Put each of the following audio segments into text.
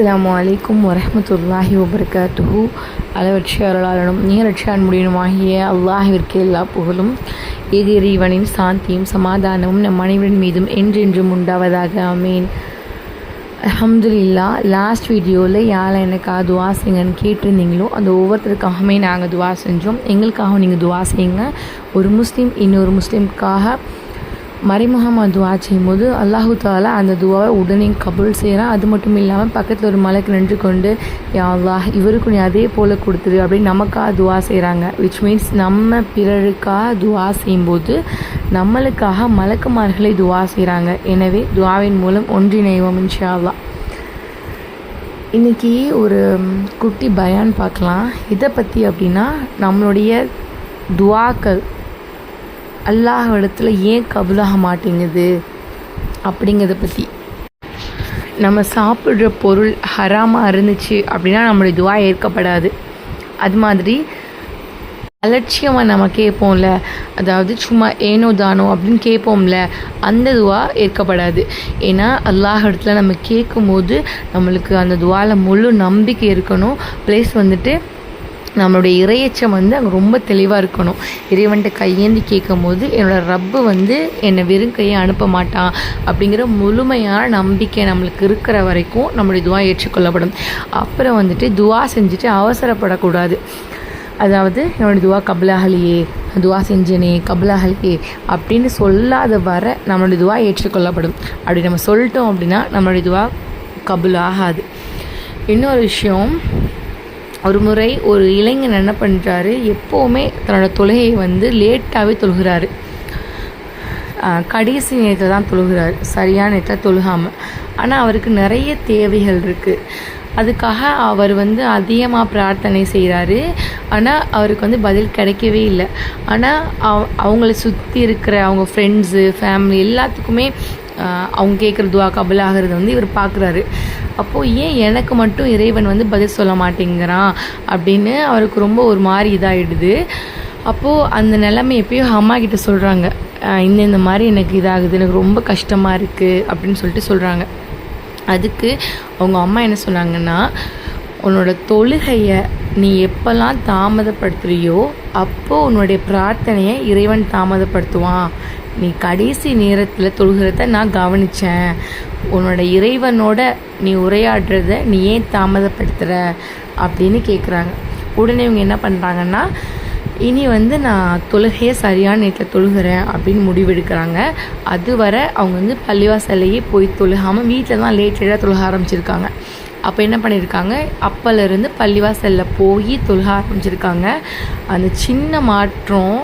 அஸ்லாம் வலைக்கும் வரமத்துல்லாஹி வபர்காத்துஹு. அளவற்ற அருளாளனும் நிகரற்ற அன்புடையனுமாகிய அல்லாஹிற்கு எல்லா புகழும் ஏக இறைவனின் சாந்தியும் சமாதானமும் நம் அனைவரின் மீதும் என்றென்றும் உண்டாவதாக. அமீன் அஹமதுல்லா லாஸ்ட் வீடியோவில் யாரை எனக்கா துவா செய்யுங்கன்னு கேட்டிருந்தீங்களோ அந்த ஒவ்வொருத்தருக்காகவுமே நாங்கள் துவா செஞ்சோம். எங்களுக்காகவும் நீங்கள் துவா செய்யுங்க. ஒரு முஸ்லீம் இன்னொரு முஸ்லீமுக்காக மறைமுகமாக துவா செய்யும்போது அல்லாஹு தாலா அந்த துவாவை உடனே கபூல் செய்கிறான் அது மட்டும் இல்லாமல் பக்கத்தில் ஒரு மலைக்கு நின்று கொண்டு யா அல்லாஹ் இவருக்கு நீ அதே போல் கொடுத்துரு அப்படின்னு நமக்காக துவா செய்கிறாங்க விச் மீன்ஸ் நம்ம பிறருக்காக துவா செய்யும்போது நம்மளுக்காக மலக்குமார்களை துவா செய்கிறாங்க எனவே துவாவின் மூலம் ஒன்றிணைவோம் இன்ஷா அல்லாஹ் இன்றைக்கி ஒரு குட்டி பயான் பார்க்கலாம். இதை பற்றி அப்படின்னா நம்மளுடைய துவாக்கள் அல்லாஹ் இடத்துல ஏன் கபுலாக மாட்டேங்குது அப்படிங்கிறத பற்றி நம்ம சாப்பிட்ற பொருள் ஹராமாக இருந்துச்சு அப்படின்னா நம்மளுடைய துவா ஏற்கப்படாது. அது மாதிரி அலட்சியமாக நம்ம கேட்போம்ல அதாவது சும்மா ஏனோ தானோ அப்படின்னு கேட்போம்ல அந்த துவா ஏற்கப்படாது. ஏன்னா அல்லாஹ் இடத்துல நம்ம கேட்கும்போது நம்மளுக்கு அந்த துவாவில் முழு நம்பிக்கை இருக்கணும். ப்ளஸ் வந்துட்டு நம்மளுடைய இறையச்சம் வந்து அங்கே ரொம்ப தெளிவாக இருக்கணும். இறைவன்கிட்ட கையேந்தி கேட்கும் போது என்னோடய ரப்பு வந்து என்னை வெறும் கையை அனுப்ப மாட்டான் அப்படிங்கிற முழுமையான நம்பிக்கை நம்மளுக்கு இருக்கிற வரைக்கும் நம்மளுடைய துவா ஏற்றுக்கொள்ளப்படும். அப்புறம் வந்துட்டு துவா செஞ்சுட்டு அவசரப்படக்கூடாது. அதாவது என்னோடய துவா கபலாகலையே துவா செஞ்சனே கபலாகலையே அப்படின்னு சொல்லாத வர நம்மளுடைய துவா ஏற்றுக்கொள்ளப்படும். அப்படி நம்ம சொல்லிட்டோம் அப்படின்னா நம்மளுடைய துவா கபுல் ஆகாது இன்னொரு விஷயம் ஒரு முறை ஒரு இளைஞன் என்ன பண்ணுறாரு எப்போவுமே தன்னோட தொழுகையை வந்து லேட்டாகவே தொழுகிறாரு. கடைசி நேரத்தில் தான் தொழுகிறார். சரியான நேரத்தில் தொழுகாமல் ஆனால் அவருக்கு நிறைய தேவைகள் இருக்குது அதுக்காக அவர் வந்து அதிகமாக பிரார்த்தனை செய்கிறாரு ஆனால் அவருக்கு வந்து பதில் கிடைக்கவே இல்லை. ஆனால் அவ அவங்கள சுற்றி இருக்கிற அவங்க ஃப்ரெண்ட்ஸு ஃபேமிலி எல்லாத்துக்குமே அவங்க கேட்குற துவா கபல் ஆகிறது வந்து இவர் பார்க்குறாரு அப்போது ஏன் எனக்கு மட்டும் இறைவன் வந்து பதில் சொல்ல மாட்டேங்கிறான் அப்படின்னு அவருக்கு ரொம்ப ஒரு மாதிரி இதாகிடுது அப்போது அந்த நிலைமை எப்பயோ அம்மா கிட்ட சொல்கிறாங்க இந்த இந்த மாதிரி எனக்கு இதாகுது எனக்கு ரொம்ப கஷ்டமாக இருக்குது அப்படின்னு சொல்லிட்டு சொல்கிறாங்க அதுக்கு அவங்க அம்மா என்ன சொன்னாங்கன்னா உன்னோட தொழுகையை நீ எப்போல்லாம் தாமதப்படுத்துகிறியோ அப்போது உன்னுடைய பிரார்த்தனையை இறைவன் தாமதப்படுத்துவான். நீ கடைசி நேரத்தில் தொழுகிறத நான் கவனித்தேன் உன்னோட இறைவனோட நீ உரையாடுறத நீ ஏன் தாமதப்படுத்துகிற அப்படின்னு கேட்குறாங்க உடனே இவங்க என்ன பண்ணுறாங்கன்னா இனி வந்து நான் தொழுகையை சரியான நேரத்தில் தொழுகிறேன் அப்படின்னு முடிவெடுக்கிறாங்க. அதுவரை அவங்க வந்து பள்ளிவாசலையே போய் தொழுகாமல் வீட்டில் தான் லேட்டடாக தொழுக ஆரம்பிச்சிருக்காங்க. அப்போ என்ன பண்ணியிருக்காங்க அப்போலேருந்து பள்ளிவாசலில் போய் தொழுக ஆரம்பிச்சிருக்காங்க. அந்த சின்ன மாற்றம்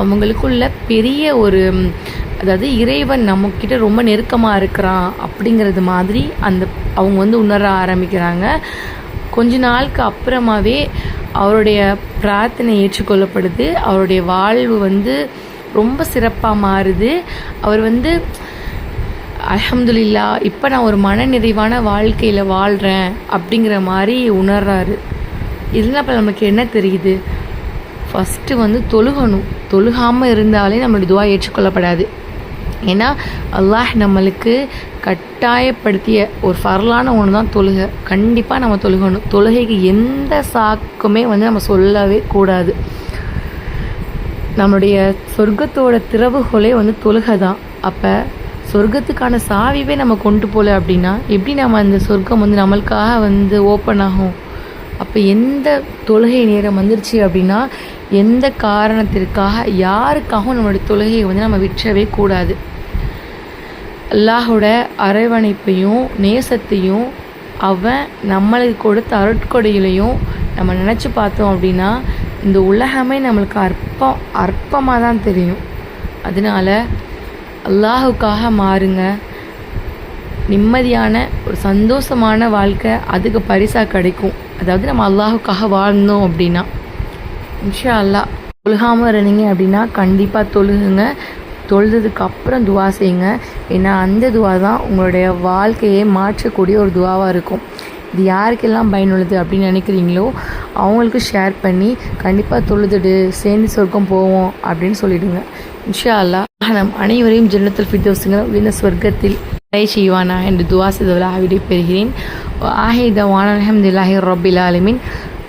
அவங்களுக்குள்ள பெரிய ஒரு அதாவது இறைவன் நம்மக்கிட்ட ரொம்ப நெருக்கமாக இருக்கிறான் அப்படிங்கிறது மாதிரி அந்த அவங்க வந்து உணர ஆரம்பிக்கிறாங்க. கொஞ்ச நாளுக்கு அப்புறமாவே அவருடைய பிரார்த்தனை ஏற்றுக்கொள்ளப்படுது. அவருடைய வாழ்வு வந்து ரொம்ப சிறப்பாக மாறுது. அவர் வந்து அலமதுல்லா இப்போ நான் ஒரு மன நிறைவான வாழ்க்கையில் வாழ்கிறேன் அப்படிங்கிற மாதிரி உணர்றாரு. இதில் அப்போ நமக்கு என்ன தெரியுது? ஃபஸ்ட்டு வந்து தொழுகணும். தொழுகாமல் இருந்தாலே நம்மளுடைய துவா ஏற்றுக்கொள்ளப்படாது. ஏன்னா அல்லாஹ் நம்மளுக்கு கட்டாயப்படுத்திய ஒரு ஃபரலான ஒன்று தான் தொழுகை. கண்டிப்பாக நம்ம தொழுகணும். தொழுகைக்கு எந்த சாக்குமே வந்து நம்ம சொல்லவே கூடாது. நம்மளுடைய சொர்க்கத்தோட திறவுகோலே வந்து தொழுகை தான். அப்போ சொர்க்கத்துக்கான சாவிவே நம்ம கொண்டு போகல அப்படின்னா எப்படி நம்ம அந்த சொர்க்கம் வந்து நம்மளுக்காக வந்து ஓப்பன் ஆகும்? அப்போ எந்த தொழுகை நேரம் வந்துருச்சு அப்படின்னா எந்த காரணத்திற்காக யாருக்காகவும் நம்மளுடைய தொழுகையை வந்து நம்ம விற்றவே கூடாது. அல்லாஹோட அரவணைப்பையும் நேசத்தையும் அவன் நம்மளுக்கு கொடுத்த அருட்கொடையிலையும் நம்ம நினச்சி பார்த்தோம் அப்படின்னா இந்த உலகமே நம்மளுக்கு அற்பம் அற்பமாக தான் தெரியும். அதனால அல்லாஹுக்காக மாறுங்க. நிம்மதியான ஒரு சந்தோஷமான வாழ்க்கை அதுக்கு பரிசாக கிடைக்கும். அதாவது நம்ம அல்லாஹுக்காக வாழ்ந்தோம் அப்படின்னா. இன்ஷா அல்லா தொழுகாமல் இருந்தீங்க அப்படின்னா கண்டிப்பாக தொழுகுங்க. தொழுதுக்கு அப்புறம் துவா செய்யுங்க. ஏன்னா அந்த துவா தான் உங்களுடைய வாழ்க்கையை மாற்றக்கூடிய ஒரு துவாவாக இருக்கும். இது யாருக்கெல்லாம் பயனுள்ளது அப்படின்னு நினைக்கிறீங்களோ அவங்களுக்கு ஷேர் பண்ணி கண்டிப்பாக தொழுதுடு சேர்ந்து சொர்க்கம் போவோம் அப்படின்னு சொல்லிடுங்க. இன்ஷா அல்லா நம் அனைவரையும் ஜன்னத்தில் ஃபிர்தோஸுங்கிற இந்த சொர்க்கத்தில் செய்வானா என்று துவா செய்தவளாக விடைபெறுகிறேன். ஆஹித வான் அலமதுல்லாஹி ரபில் ஆலமின்.